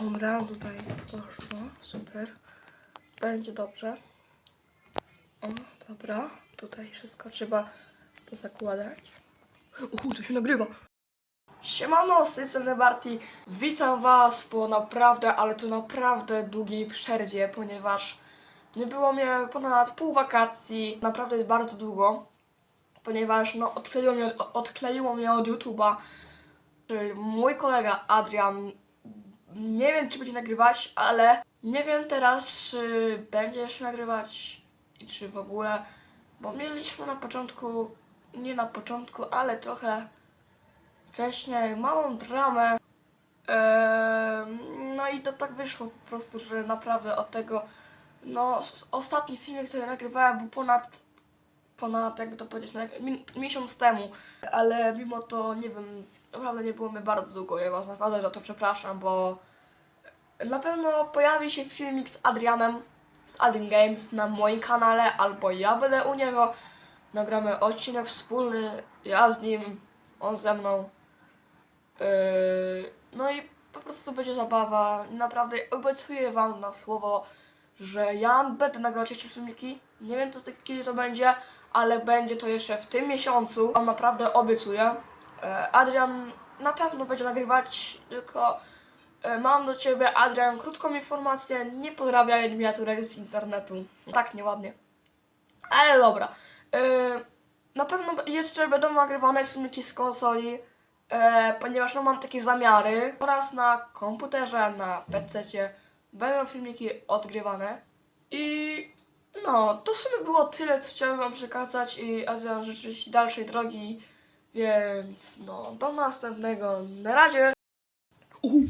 Dobra, tutaj poszło, super. Będzie dobrze. O, dobra, tutaj wszystko trzeba pozakładać. Uhu, to się nagrywa. Siemano, z tej strony Barty. Witam was po naprawdę, ale to naprawdę długiej przerwie, ponieważ nie było mnie ponad pół wakacji. Naprawdę jest bardzo długo, ponieważ no, odkleiło mnie, odkleiło mnie od YouTube'a. Czyli Mój kolega Adrian, nie wiem czy będzie nagrywać, ale nie wiem teraz, czy będzie jeszcze nagrywać i czy w ogóle, bo mieliśmy na początku, nie na początku, ale trochę wcześniej małą dramę. No i to tak wyszło po prostu, że naprawdę od tego, no ostatni filmik, który nagrywałem był ponad, ponad jakby to powiedzieć, no, jak- mi, miesiąc temu, ale mimo to, nie wiem, naprawdę nie było mnie bardzo długo, ja was naprawdę za to przepraszam, bo na pewno pojawi się filmik z Adrianem, z Adrian Games na moim kanale, albo ja będę u niego, nagramy odcinek wspólny, ja z nim, on ze mną. Yy, no i po prostu będzie zabawa. Naprawdę obiecuję wam na słowo, że ja będę nagrywać jeszcze filmiki. Nie wiem to, kiedy to będzie, ale będzie to jeszcze w tym miesiącu. Wam naprawdę obiecuję. Yy, Adrian na pewno będzie nagrywać, tylko yy, mam do ciebie, Adrian, krótką informację. Nie podrabiaj miniaturek z internetu. Tak nieładnie. Ale dobra. Yy, na pewno jeszcze będą nagrywane filmiki z konsoli, e, ponieważ no, mam takie zamiary. Oraz na komputerze, na PC będą filmiki odgrywane. I no, to w sumie było tyle, co chciałem wam przekazać i Adrian życzyć dalszej drogi. Więc no, do następnego. Na razie. Uhu.